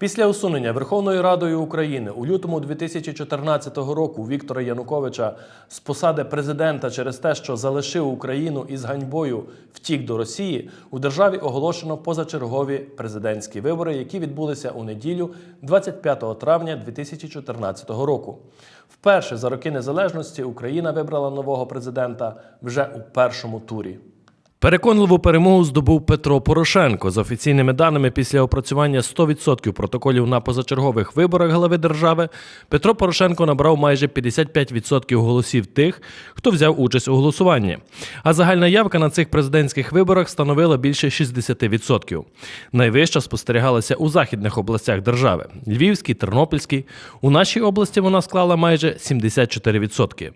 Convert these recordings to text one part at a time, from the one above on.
Після усунення Верховною Радою України у лютому 2014 року Віктора Януковича з посади президента через те, що залишив Україну із ганьбою втік до Росії, у державі оголошено позачергові президентські вибори, які відбулися у неділю 25 травня 2014 року. Вперше за роки незалежності Україна вибрала нового президента вже у першому турі. Переконливу перемогу здобув Петро Порошенко. За офіційними даними, після опрацювання 100% протоколів на позачергових виборах глави держави, Петро Порошенко набрав майже 55% голосів тих, хто взяв участь у голосуванні. А загальна явка на цих президентських виборах становила більше 60%. Найвища спостерігалася у західних областях держави Львівській, Тернопільській. У нашій області вона склала майже 74%.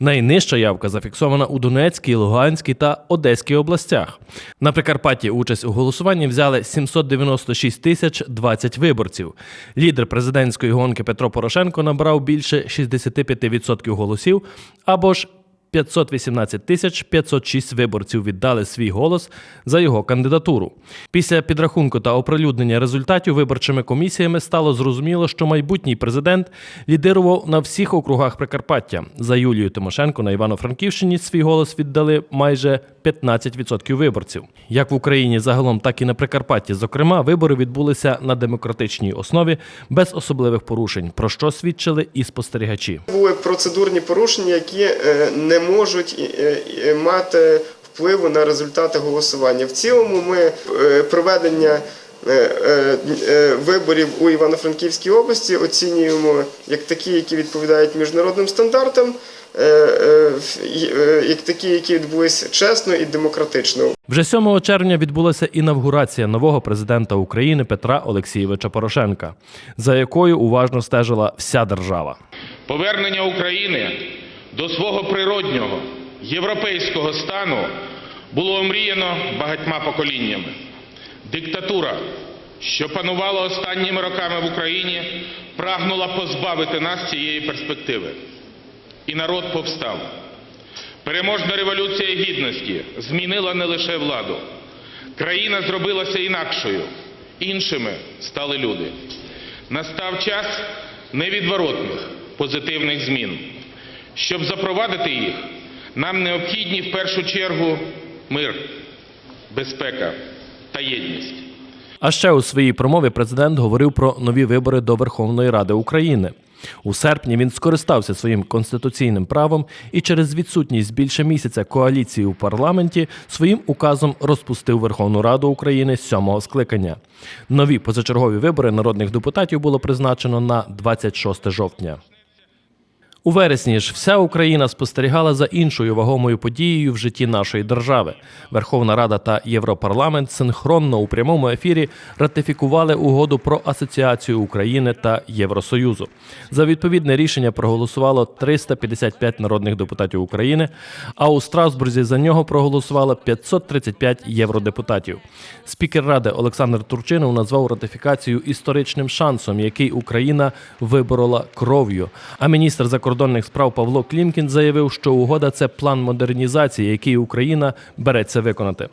Найнижча явка зафіксована у Донецькій, Луганській та Одеській областях. На Прикарпатті участь у голосуванні взяли 796 тисяч 20 виборців. Лідер президентської гонки Петро Порошенко набрав більше 65% голосів або ж 518 тисяч 506 виборців віддали свій голос за його кандидатуру. Після підрахунку та оприлюднення результатів виборчими комісіями стало зрозуміло, що майбутній президент лідирував на всіх округах Прикарпаття. За Юлію Тимошенко на Івано-Франківщині свій голос віддали майже 15% виборців. Як в Україні загалом, так і на Прикарпатті. Зокрема, вибори відбулися на демократичній основі без особливих порушень, про що свідчили і спостерігачі. Були процедурні порушення, які е, не можуть е, е, мати впливу на результати голосування. В цілому ми е, проведення е, е, е, виборів у Івано-Франківській області оцінюємо як такі, які відповідають міжнародним стандартам, е, е, е, як такі, які відбулись чесно і демократично. Вже 7 червня відбулася інавгурація нового президента України Петра Олексійовича Порошенка, за якою уважно стежила вся держава. Повернення України до свого природнього європейського стану було омріяно багатьма поколіннями. Диктатура, що панувала останніми роками в Україні, прагнула позбавити нас цієї перспективи. І народ повстав. Переможна революція гідності змінила не лише владу. Країна зробилася інакшою, іншими стали люди. Настав час невідворотних позитивних змін. Щоб запровадити їх, нам необхідні в першу чергу мир, безпека та єдність. А ще у своїй промові президент говорив про нові вибори до Верховної Ради України. У серпні він скористався своїм конституційним правом і через відсутність більше місяця коаліції у парламенті своїм указом розпустив Верховну Раду України сьомого скликання. Нові позачергові вибори народних депутатів було призначено на 26 жовтня. У вересні ж вся Україна спостерігала за іншою вагомою подією в житті нашої держави. Верховна Рада та Європарламент синхронно у прямому ефірі ратифікували угоду про асоціацію України та Євросоюзу. За відповідне рішення проголосувало 355 народних депутатів України, а у Страсбурзі за нього проголосувало 535 євродепутатів. Спікер Ради Олександр Турчинов назвав ратифікацію історичним шансом, який Україна виборола кров'ю. А міністр закордонних справ Павло Клімкін заявив, що угода це план модернізації, який Україна береться виконати.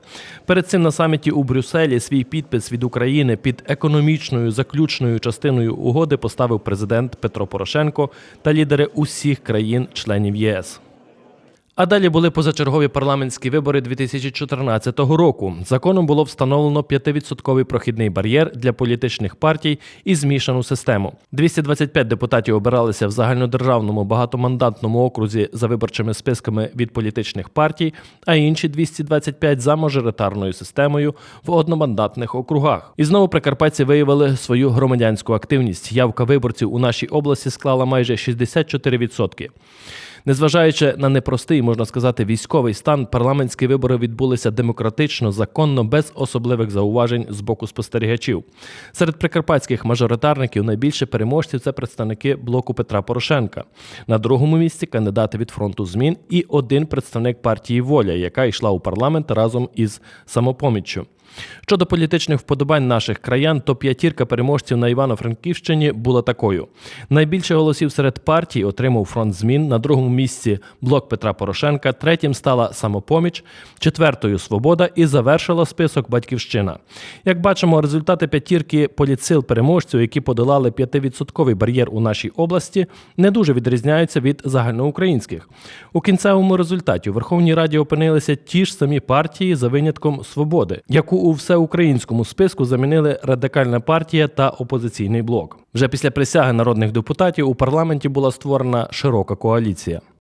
Перед цим на саміті у Брюсселі свій підпис від України під економічною заключною частиною угоди поставив президент Петро Порошенко та лідери усіх країн-членів ЄС. А далі були позачергові парламентські вибори 2014 року. Законом було встановлено 5% прохідний бар'єр для політичних партій і змішану систему. 225 депутатів обиралися в загальнодержавному багатомандатному окрузі за виборчими списками від політичних партій, а інші 225 за мажоритарною системою в одномандатних округах. І знову прикарпатці виявили свою громадянську активність. Явка виборців у нашій області склала майже 64%. Незважаючи на непростий, можна сказати, військовий стан, парламентські вибори відбулися демократично, законно, без особливих зауважень з боку спостерігачів. Серед прикарпатських мажоритарників найбільше переможців це представники блоку Петра Порошенка. На другому місці кандидати від фронту змін і один представник партії Воля, яка йшла у парламент разом із самопоміччю. Щодо політичних вподобань наших краян, то п'ятірка переможців на Івано-Франківщині була такою: найбільше голосів серед партій отримав фронт змін. На другому місці блок Петра Порошенка, третім стала самопоміч, четвертою свобода і завершила список Батьківщина. Як бачимо, результати п'ятірки політсил переможців, які подолали 5% бар'єр у нашій області, не дуже відрізняються від загальноукраїнських. У кінцевому результаті у Верховній Раді опинилися ті ж самі партії за винятком свободи, яку у всеукраїнському списку замінили радикальна партія та опозиційний блок. Вже після присяги народних депутатів у парламенті була створена широка коаліція.